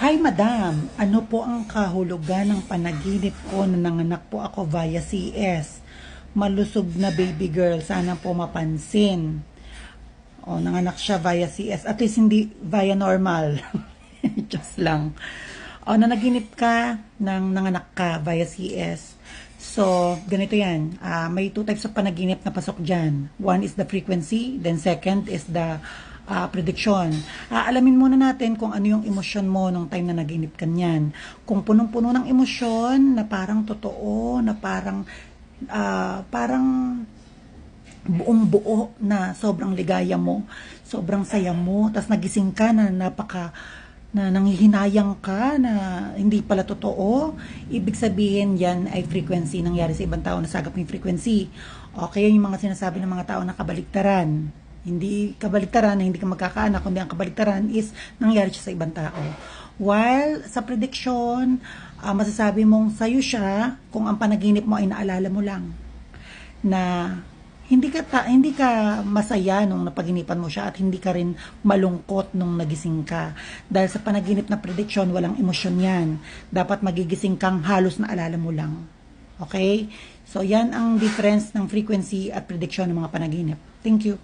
Hi madam, ano po ang kahulugan ng panaginip ko na nanganak po ako via CS? Malusog na baby girl, sana po mapansin. O, nanganak siya via CS. At least hindi via normal. Just lang. O, nanaginip ka ng nanganak ka via CS. So, ganito yan. Ah, may two types of panaginip na pasok dyan. One is the frequency, then second is the ah, prediction. Ah, alamin muna natin kung ano yung emosyon mo nung time na naginip ka niyan. Kung punong-puno ng emosyon na parang totoo, na parang ah, parang buong buo na sobrang ligaya mo, sobrang saya mo, tas nagising ka na napaka na nanghihinayang ka na hindi pala totoo, ibig sabihin yan ay frequency nangyari sa ibang tao, nasagap yung frequency. Okay, yung mga sinasabi ng mga tao na kabaliktaran. Hindi kabaliktaran na hindi ka magkakaanak, kundi ang kabaliktaran is nangyari siya sa ibang tao. While sa prediction, ah, masasabi mong sayo siya kung ang panaginip mo ay naalala mo lang na hindi ka ta, hindi ka masaya nung napaginipan mo siya at hindi ka rin malungkot nung nagising ka. Dahil sa panaginip na prediction, walang emosyon yan. Dapat magigising kang halos na alala mo lang. Okay? So, yan ang difference ng frequency at prediction ng mga panaginip. Thank you.